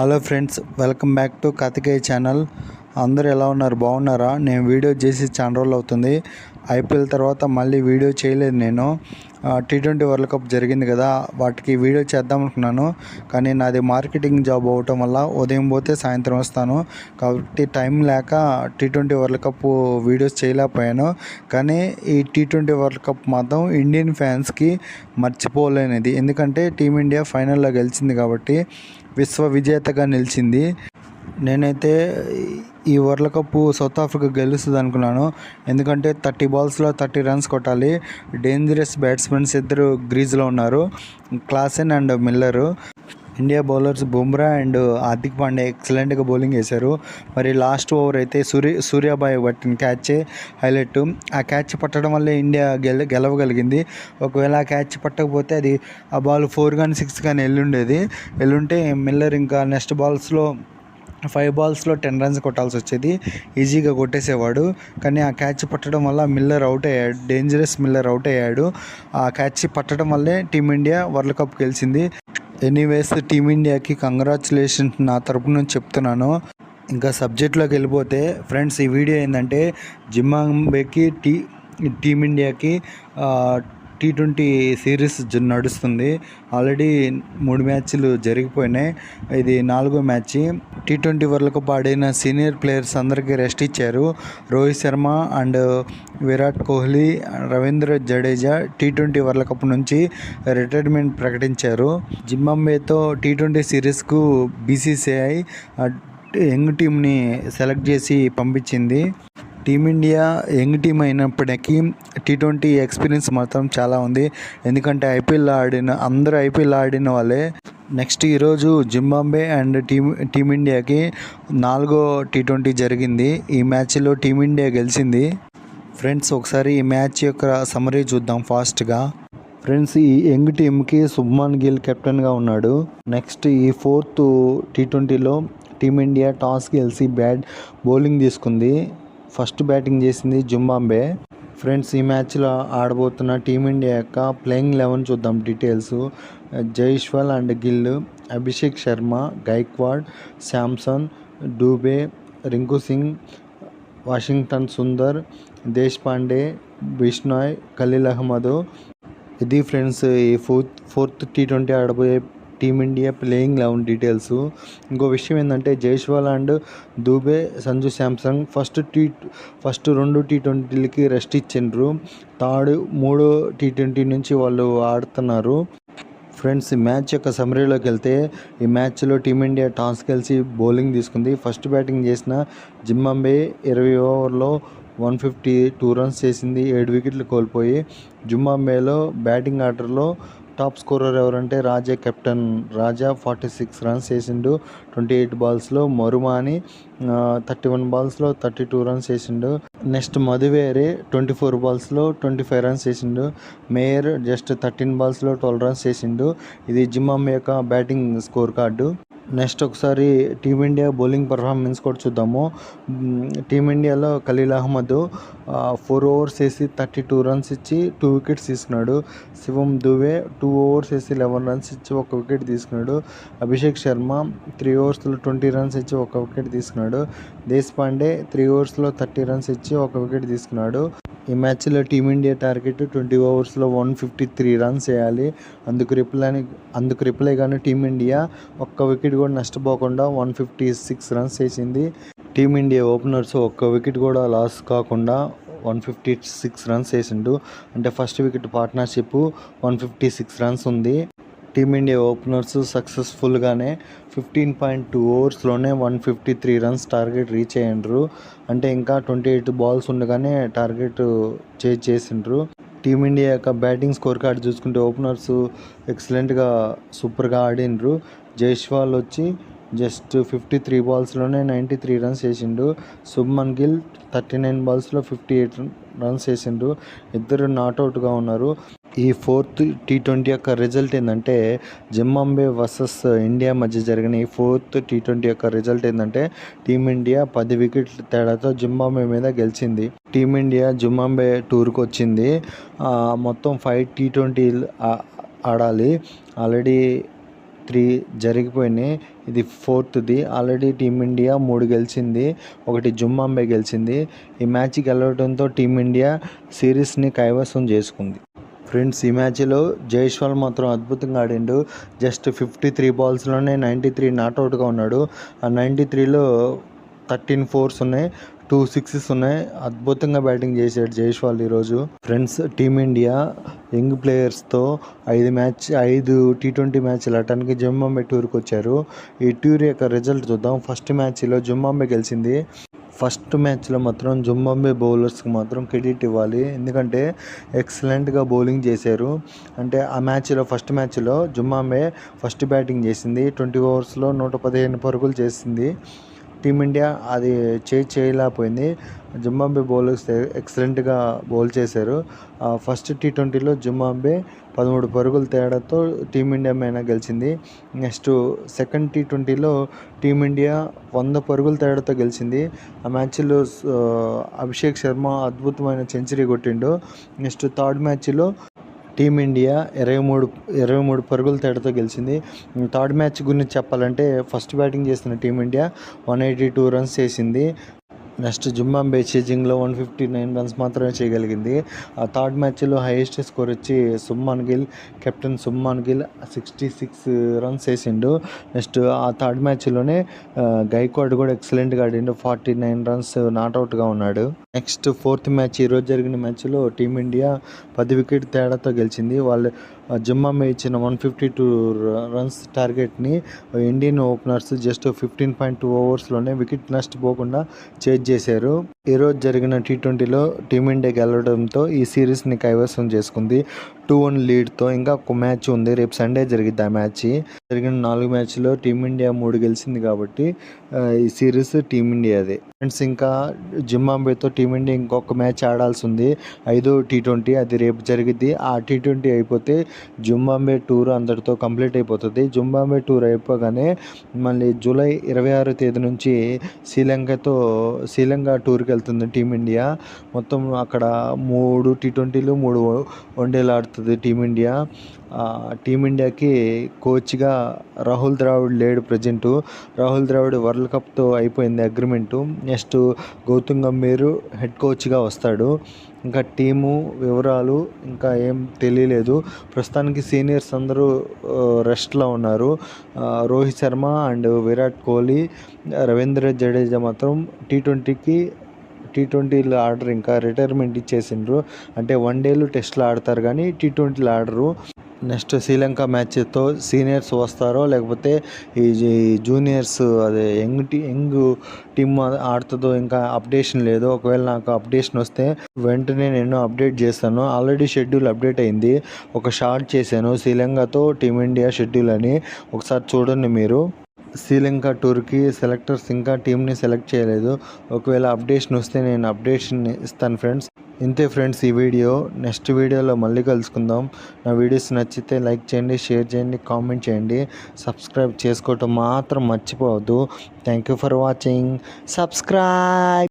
Hello friends welcome back to Karthikeya channel. అందరూ ఎలా ఉన్నారు? బాగున్నారా? నేను వీడియో చేసి చాలా రోజులు అవుతుంది. ఐపీఎల్ తర్వాత మళ్ళీ వీడియో చేయలేదు నేను. టీ ట్వంటీ వరల్డ్ కప్ జరిగింది కదా వాటికి వీడియో చేద్దాం అనుకున్నాను. కానీ నాది మార్కెటింగ్ జాబ్ అవ్వటం వల్ల ఉదయం పోతే సాయంత్రం వస్తాను. కాబట్టి టైం లేక T twenty world cup videos చేయలేకపోయాను. కానీ ఈ టీ ట్వంటీ వరల్డ్ కప్ మాత్రం ఇండియన్ ఫ్యాన్స్కి మర్చిపోలేనిది. ఎందుకంటే టీమిండియా ఫైనల్లో గెలిచింది కాబట్టి విశ్వ విజేతగా నిలిచింది. నేనైతే ఈ వరల్డ్ కప్ సౌత్ ఆఫ్రికా గెలుస్తుంది అనుకున్నాను ఎందుకంటే థర్టీ బాల్స్లో థర్టీ రన్స్ కొట్టాలి. డేంజరస్ బ్యాట్స్మెన్స్ ఇద్దరు గ్రీజ్లో ఉన్నారు. Klaasen and Miller. India bowlers Bumrah and Hardik Pandey ఎక్సలెంట్గా బౌలింగ్ వేశారు మరి లాస్ట్ ఓవర్ అయితే సూర్య సూర్యాబాయ్ పట్టిన క్యాచ్ హైలైట్. ఆ క్యాచ్ పట్టడం వల్ల ఇండియా గెల గెలవగలిగింది. ఒకవేళ ఆ క్యాచ్ పట్టకపోతే అది ఆ బాల్ ఫోర్ కానీ సిక్స్ కానీ వెళ్ళుండేది వెళ్ళుంటే మిల్లర్ ఇంకా నెక్స్ట్ బాల్స్లో ఫైవ్ బాల్స్లో టెన్ రన్స్ కొట్టాల్సి వచ్చేది. ఈజీగా కొట్టేసేవాడు. కానీ ఆ క్యాచ్ పట్టడం వల్ల మిల్లర్ అవుట్ అయ్యాడు. డేంజరస్ మిల్లర్ అవుట్ అయ్యాడు. ఆ క్యాచ్ పట్టడం వల్లే టీమిండియా వరల్డ్ కప్ గెలిచింది. ఎనీవేస్ టీమిండియాకి కంగ్రాచులేషన్స్ నా తరపు నుంచి చెప్తున్నాను. ఇంకా సబ్జెక్ట్లోకి వెళ్ళిపోతే ఫ్రెండ్స్ ఈ వీడియో ఏంటంటే జింబాంబేకి టీ టీమిండియాకి టీ ట్వంటీ సిరీస్ నడుస్తుంది. ఆల్రెడీ మూడు మ్యాచ్లు జరిగిపోయినాయి. ఇది నాలుగో match. T twenty world cup ఆడిన సీనియర్ ప్లేయర్స్ అందరికీ రెస్ట్ ఇచ్చారు. Rohit Sharma and Virat Kohli Ravindra Jadeja T twenty world cup నుంచి రిటైర్మెంట్ ప్రకటించారు. జింబాంబేతో టీ ట్వంటీ సిరీస్కు బీసీసీఐ యంగ్ టీంని సెలెక్ట్ చేసి పంపించింది. టీమిండియా యంగ్ టీం అయినప్పటికీ టీ ట్వంటీ ఎక్స్పీరియన్స్ మాత్రం చాలా ఉంది. ఎందుకంటే ఐపీఎల్ ఆడిన అందరూ ఐపీఎల్ ఆడిన వాళ్ళే. నెక్స్ట్ ఈరోజు జింబాంబే అండ్ టీమ్ టీమిండియాకి నాలుగో టీ ట్వంటీ జరిగింది. ఈ మ్యాచ్లో టీమిండియా గెలిచింది. ఫ్రెండ్స్ ఒకసారి ఈ మ్యాచ్ యొక్క సమరీ చూద్దాం ఫాస్ట్గా. ఫ్రెండ్స్ ఈ యంగ్ టీంకి శుభ్మాన్ గిల్ కెప్టెన్గా ఉన్నాడు. నెక్స్ట్ ఈ ఫోర్త్ టీ ట్వంటీలో టీమిండియా టాస్ గెలిచి బ్యాట్ బౌలింగ్ తీసుకుంది. ఫస్ట్ బ్యాటింగ్ చేసింది జింబాంబే. ఫ్రెండ్స్ ఈ మ్యాచ్లో ఆడబోతున్న టీమిండియా యొక్క ప్లేయింగ్ లెవెన్ చూద్దాం details. Jaiswal and Gill Abhishek Sharma Gaikwad Samson Dube Rinku Singh Washington Sundar Deshpande Bishnoi Khaleel Ahmed. ఇది ఫ్రెండ్స్ ఈ fourth fourth T twenty ఆడబోయే team India playing eleven details. ఇంకో విషయం ఏంటంటే Jaiswal and Dube Sanju Samson first T first రెండు టీ ట్వంటీలకి రెస్ట్ ఇచ్చిండ్రు. థర్డ్ మూడో టీ ట్వంటీ నుంచి వాళ్ళు ఆడుతున్నారు. ఫ్రెండ్స్ ఈ మ్యాచ్ యొక్క సమరీలోకి వెళ్తే ఈ మ్యాచ్లో టీమిండియా టాస్ గెలిచి బౌలింగ్ తీసుకుంది. ఫస్ట్ బ్యాటింగ్ చేసిన జింబాంబే ఇరవై ఓవర్లో వన్ ఫిఫ్టీ టూ రన్స్ చేసింది. ఏడు వికెట్లు కోల్పోయి జింబాంబేలో బ్యాటింగ్ ఆర్డర్లో టాప్ స్కోరర్ ఎవరంటే Raza captain Raza forty six runs చేసిండు ట్వంటీ ఎయిట్ బాల్స్లో మరుమాని థర్టీ వన్ బాల్స్లో థర్టీ టూ రన్స్ చేసిండు. నెక్స్ట్ మధువేరే ట్వంటీ ఫోర్ బాల్స్లో ట్వంటీ ఫైవ్ రన్స్ చేసిండు. మేయర్ జస్ట్ థర్టీన్ బాల్స్లో ట్వెల్వ్ రన్స్ చేసిండు. ఇది జిమ్మాంబే యొక్క బ్యాటింగ్ స్కోర్ కార్డు. నెక్స్ట్ ఒకసారి టీమిండియా బౌలింగ్ పర్ఫార్మెన్స్ కూడా చూద్దాము. టీమిండియాలో ఖలీల్ అహ్మద్ ఫోర్ ఓవర్స్ వేసి థర్టీ టూ రన్స్ ఇచ్చి టూ వికెట్స్ తీసుకున్నాడు. శివం దువే టూ ఓవర్స్ వేసి లెవెన్ రన్స్ ఇచ్చి ఒక వికెట్ తీసుకున్నాడు. అభిషేక్ శర్మ త్రీ ఓవర్స్లో ట్వంటీ రన్స్ ఇచ్చి ఒక వికెట్ తీసుకున్నాడు. దేశ్ పాండే త్రీ ఓవర్స్లో థర్టీ రన్స్ ఇచ్చి ఒక వికెట్ తీసుకున్నాడు. ఈ మ్యాచ్లో టీమిండియా టార్గెట్ ట్వంటీ ఓవర్స్లో వన్ ఫిఫ్టీ త్రీ రన్స్ వేయాలి. అందుకు రిప్లై అందుకు రిప్లై కానీ టీమిండియా ఒక్క వికెట్ కూడా నష్టపోకుండా వన్ ఫిఫ్టీ సిక్స్ రన్స్ వేసింది టీమిండియా ఓపెనర్స్ ఒక్క వికెట్ కూడా లాస్ కాకుండా వన్ ఫిఫ్టీ సిక్స్ రన్స్ వేసిండు అంటే first wicket partnership one fifty six runs ఉంది. టీమిండియా ఓపెనర్స్ సక్సెస్ఫుల్గానే fifteen point two ఓవర్స్లోనే one fifty three runs target reach అయ్యిండ్రు. అంటే ఇంకా ట్వంటీ ఎయిట్ బాల్స్ ఉండగానే టార్గెట్ చేజ్ చేసిండ్రు. టీమిండియా యొక్క బ్యాటింగ్ స్కోర్ కార్డ్ చూసుకుంటే ఓపెనర్స్ ఎక్సలెంట్గా సూపర్గా ఆడిండ్రు. జైస్వాల్ వచ్చి జస్ట్ ఫిఫ్టీ త్రీ బాల్స్లోనే నైంటీ త్రీ రన్స్ వేసిండు. శుభ్మన్ గిల్ థర్టీ నైన్ బాల్స్లో ఫిఫ్టీ ఎయిట్ రన్స్ వేసిండు. ఇద్దరు నాట్అవుట్గా ఉన్నారు. ఈ ఫోర్త్ టీ ట్వంటీ యొక్క రిజల్ట్ ఏంటంటే జింబాంబే వర్సెస్ ఇండియా మధ్య జరిగిన ఈ ఫోర్త్ టీ ట్వంటీ యొక్క రిజల్ట్ ఏంటంటే టీమిండియా పది వికెట్ల తేడాతో జింబాంబే మీద గెలిచింది. టీమిండియా జింబాంబే టూర్కి వచ్చింది. మొత్తం ఫైవ్ టీ ట్వంటీ ఆడాలి. ఆల్రెడీ త్రీ జరిగిపోయినాయి. ఇది ఫోర్త్ది ఆల్రెడీ టీమిండియా మూడు గెలిచింది. ఒకటి జుమ్మాంబే గెలిచింది. ఈ మ్యాచ్ గెలవడంతో టీమిండియా సిరీస్ని కైవసం చేసుకుంది. ఫ్రెండ్స్ ఈ మ్యాచ్లో జైష్వాల్ మాత్రం అద్భుతంగా ఆడిండు. జస్ట్ ఫిఫ్టీ త్రీ బాల్స్లోనే నైంటీ త్రీ నాట్అవుట్గా ఉన్నాడు. ఆ నైంటీ త్రీలో థర్టీన్ ఫోర్స్ ఉన్నాయి. టూ సిక్సెస్ ఉన్నాయి. అద్భుతంగా బ్యాటింగ్ చేశాడు జైస్వాల్ ఈరోజు. ఫ్రెండ్స్ టీమిండియా యంగ్ ప్లేయర్స్తో ఐదు మ్యాచ్ ఐదు టీ ట్వంటీ మ్యాచ్లు ఆడటానికి జంబాంబే టూర్కి వచ్చారు. ఈ టూర్ యొక్క రిజల్ట్ చూద్దాం. ఫస్ట్ మ్యాచ్లో జంబాంబే గెలిచింది. ఫస్ట్ మ్యాచ్లో మాత్రం జుంబాంబే బౌలర్స్కి మాత్రం క్రెడిట్ ఇవ్వాలి. ఎందుకంటే ఎక్సలెంట్గా బౌలింగ్ చేశారు. అంటే ఆ మ్యాచ్లో ఫస్ట్ మ్యాచ్లో జుంబాంబే ఫస్ట్ బ్యాటింగ్ చేసింది. ట్వంటీ ఓవర్స్లో నూట పదిహేను పరుగులు చేసింది. టీమిండియా అది చేయి చేయలేకపోయింది. జింబాబే బౌలర్స్ ఎక్సలెంట్గా బౌల్ చేశారు. ఫస్ట్ టీ ట్వంటీలో జింబాబే పదమూడు పరుగుల తేడాతో టీమిండియా మీద గెలిచింది. నెక్స్ట్ సెకండ్ టీ ట్వంటీలో టీమిండియా వంద పరుగుల తేడాతో గెలిచింది. ఆ మ్యాచ్లో అభిషేక్ శర్మ అద్భుతమైన సెంచరీ కొట్టిండు. నెక్స్ట్ థర్డ్ మ్యాచ్లో టీమిండియా ఇరవై మూడు ఇరవై మూడు పరుగుల తేడాతో గెలిచింది. థర్డ్ మ్యాచ్ గురించి చెప్పాలంటే ఫస్ట్ బ్యాటింగ్ చేస్తున్న team India one eighty two runs చేసింది. నెక్స్ట్ జింబాంబే చేజింగ్లో వన్ ఫిఫ్టీ నైన్ రన్స్ మాత్రమే చేయగలిగింది. ఆ థర్డ్ మ్యాచ్లో హైయెస్ట్ స్కోర్ వచ్చి Shubman Gill captain Shubman Gill sixty six runs వేసిండు. నెక్స్ట్ ఆ థర్డ్ మ్యాచ్లోనే గైక్వాడ్ కూడా ఎక్సలెంట్గా ఆడిండు. ఫార్టీ నైన్ రన్స్ నాట్అవుట్గా ఉన్నాడు. నెక్స్ట్ ఫోర్త్ మ్యాచ్ ఈరోజు జరిగిన మ్యాచ్లో టీమిండియా పది వికెట్ తేడాతో గెలిచింది. వాళ్ళు జిమ్మామే ఇచ్చిన one fifty two runs టార్గెట్ని Indian openers just fifteen point two ఓవర్స్లోనే wicket నష్టపోకుండా చేజ్ చేశారు. ఈరోజు జరిగిన టీ ట్వంటీలో టీమిండియా గెలవడంతో ఈ సిరీస్ని కైవసం చేసుకుంది. టూ వన్ లీడ్తో ఇంకా ఒక మ్యాచ్ ఉంది. రేపు సండే జరిగింది ఆ మ్యాచ్. జరిగిన నాలుగు మ్యాచ్లో టీమిండియా మూడు గెలిచింది కాబట్టి ఈ సిరీస్ టీమిండియాదే ఫ్రెండ్స్ ఇంకా జింబాంబేతో టీమిండియా ఇంకొక మ్యాచ్ ఆడాల్సి ఉంది ఐదో టీ ట్వంటీ అది రేపు జరిగింది ఆ టీ ట్వంటీ అయిపోతే జింబాంబే టూర్ అందరితో కంప్లీట్ అయిపోతుంది. జింబాంబే టూర్ అయిపోగానే మళ్ళీ జూలై ఇరవై ఆరో తేదీ నుంచి శ్రీలంకతో శ్రీలంక టూర్కి వెళ్తుంది టీమిండియా. మొత్తం అక్కడ మూడు టీ ట్వంటీలు మూడు వన్డేలు ఆడుతుంది. టీమిండియా. టీమిండియాకి కోచ్గా రాహుల్ ద్రావిడ్ లేడు ప్రజెంట్. రాహుల్ ద్రావిడ్ వరల్డ్ కప్తో అయిపోయింది agreement. Next Gautam Gambhir head కోచ్గా వస్తాడు. ఇంకా టీము వివరాలు ఇంకా ఏం తెలియలేదు. ప్రస్తుతానికి సీనియర్స్ అందరూ రెస్ట్లో ఉన్నారు. రోహిత్ శర్మ అండ్ విరాట్ కోహ్లీ రవీంద్ర జడేజా మాత్రం టీ ట్వంటీకి టీ ట్వంటీలు ఆడరు ఇంకా రిటైర్మెంట్ ఇచ్చేసిండ్రు. అంటే వన్ డేలు టెస్ట్లు ఆడతారు కానీ టీ ట్వంటీలు ఆడరు. నెక్స్ట్ శ్రీలంక మ్యాచ్తో సీనియర్స్ వస్తారో లేకపోతే ఈ జూనియర్స్ అదే యంగ్ టీ యంగ్ టీమ్ ఆడుతుందో ఇంకా అప్డేషన్ లేదు ఒకవేళ నాకు అప్డేషన్ వస్తే వెంటనే నేను అప్డేట్ చేస్తాను. ఆల్రెడీ షెడ్యూల్ అప్డేట్ అయింది. ఒక షార్ట్ చేశాను. శ్రీలంకతో టీమిండియా షెడ్యూల్ అని. ఒకసారి చూడండి మీరు. శ్రీలంక టూర్కి సెలెక్టర్స్ ఇంకా టీంని సెలెక్ట్ చేయలేదు. ఒకవేళ అప్డేషన్ వస్తే నేను అప్డేషన్ ఇస్తాను ఫ్రెండ్స్. ఇంతే ఫ్రెండ్స్ ఈ వీడియో. నెక్స్ట్ వీడియోలో మళ్ళీ కలుసుకుందాం. నా వీడియోస్ నచ్చితే లైక్ చేయండి షేర్ చేయండి కామెంట్ చేయండి. సబ్స్క్రైబ్ చేసుకోవటం మాత్రం మర్చిపోవద్దు. Thank you for watching. Subscribe.